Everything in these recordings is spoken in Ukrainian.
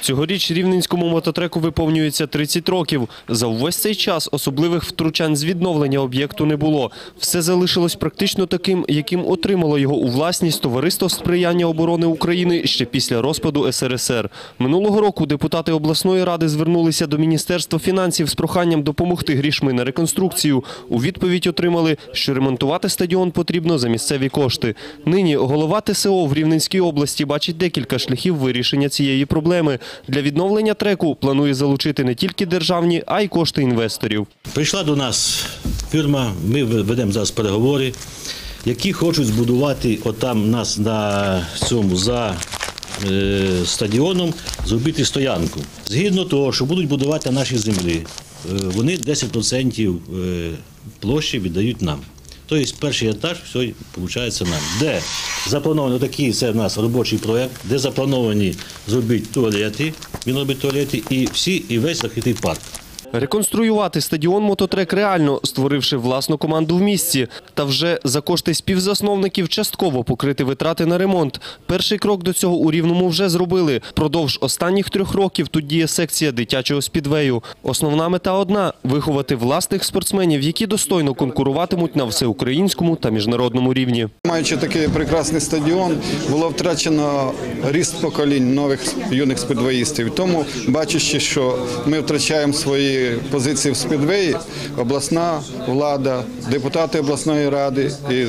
Цьогоріч рівненському мототреку виповнюється 30 років. За увесь цей час особливих втручань з відновлення об'єкту не було. Все залишилось практично таким, яким отримало його у власність Товариство сприяння оборони України ще після розпаду СРСР. Минулого року депутати обласної ради звернулися до Міністерства фінансів з проханням допомогти грішми на реконструкцію. У відповідь отримали, що ремонтувати стадіон потрібно за місцеві кошти. Нині голова ТСО в Рівненській області бачить декілька шляхів вирішення цієї проблеми. Для відновлення треку планує залучити не тільки державні, а й кошти інвесторів. Прийшла до нас фірма, ми ведемо зараз переговори, які хочуть збудувати отам нас на цьому за е, стадіоном, зробити стоянку. Згідно того, що будуть будувати на нашій землі, е, вони 10% е, площі віддають нам. Тобто перший етаж все виходить нам. Де заплановано такий, це в нас робочий проєкт, де заплановані зробити туалети, він робить туалети і всі, і весь закритий парк. Реконструювати стадіон мототрек реально, створивши власну команду в місті. Та вже за кошти співзасновників частково покрити витрати на ремонт. Перший крок до цього у Рівному вже зробили. Продовж останніх трьох років тут діє секція дитячого спідвею. Основна мета одна – виховати власних спортсменів, які достойно конкуруватимуть на всеукраїнському та міжнародному рівні. Маючи такий прекрасний стадіон, було втрачено ріст поколінь нових юних спідвеїстів. Тому, бачачи, що ми втрачаємо свої позиції в спідвеї, обласна влада, депутати обласної ради і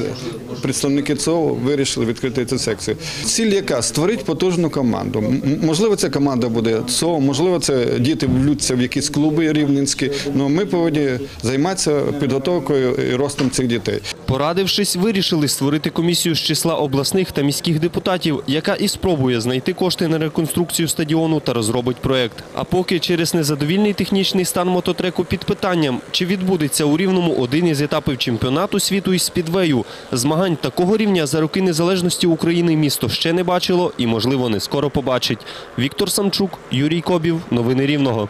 представники ЦОВ вирішили відкрити цю секцію. Ціль яка створити потужну команду. Можливо, ця команда буде ЦОВ, можливо, це діти влються в якісь клуби рівненські. але ми повинні займатися підготовкою і ростом цих дітей. Порадившись, вирішили створити комісію з числа обласних та міських депутатів, яка і спробує знайти кошти на реконструкцію стадіону та розробить проект. А поки через незадовільний технічний стан мототреку під питанням, чи відбудеться у Рівному один із етапів чемпіонату світу із спідвею. Змагань такого рівня за роки незалежності України місто ще не бачило і, можливо, не скоро побачить. Віктор Самчук, Юрій Кобів. Новини Рівного.